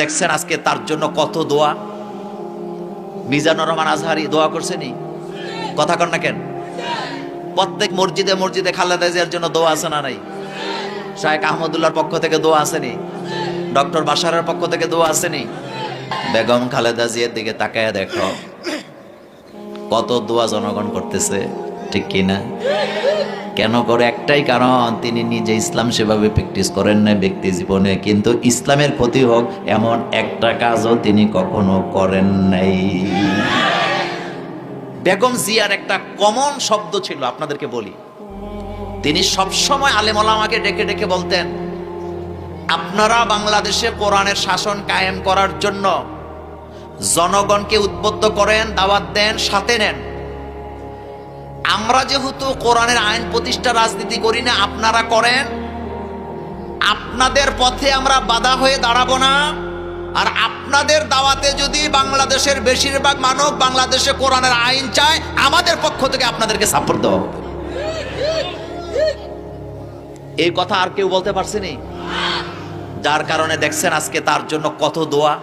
দেখছেন আজকে তার জন্য কত দোয়া? মিজানুর রহমান আজহারি দোয়া করছেনি কথা কন না কেন? প্রত্যেক মসজিদে মসজিদে খালেদা জিয়ার জন্য দোয়া আছে না নাই? শাহেক আহমদুল্লাহর পক্ষ থেকে দোয়া আসেনি ডক্টর বাসারের পক্ষ থেকে দোয়া আসেনি বেগম খালেদা জিয়ার দিকে তাকায় দেখো। কত দোয়া জনগণ করতেছে, ঠিক কিনা? কেন করে? একটাই কারণ, তিনি নিজে ইসলাম সেভাবে প্র্যাকটিস করেন না ব্যক্তি জীবনে। কিন্তু ইসলামের ক্ষতি হোক, এমন একটা কাজও তিনি কখনো করেন নাই। বেগম জিয়ার একটা কমন শব্দ ছিল, আপনাদেরকে বলি। তিনি সবসময় আলেম ওলামাকে ডেকে ডেকে বলতেন, আপনারা বাংলাদেশে কোরআনের শাসন কায়েম করার জন্য জনগণকে উদ্বুদ্ধ করেন, দাওয়াত দেন, সাথে নেন। আমরা যেহেতু কোরআনের আইন প্রতিষ্ঠা রাজনীতি করি না, আপনারা করেন? আপনাদের পথে আমরা বাধা হয়ে দাঁড়াবো না। আর আপনাদের দাওয়াতে যদি বাংলাদেশের বেশিরভাগ মানুষ বাংলাদেশে কোরআনের আইন চায়, আমাদের পক্ষ থেকে আপনাদেরকে সাপোর্ট দেওয়া হবে। এই কথা আর কেউ বলতে পারছেনি? যার কারণে দেখছেন আজকে তার জন্য কত দোয়া।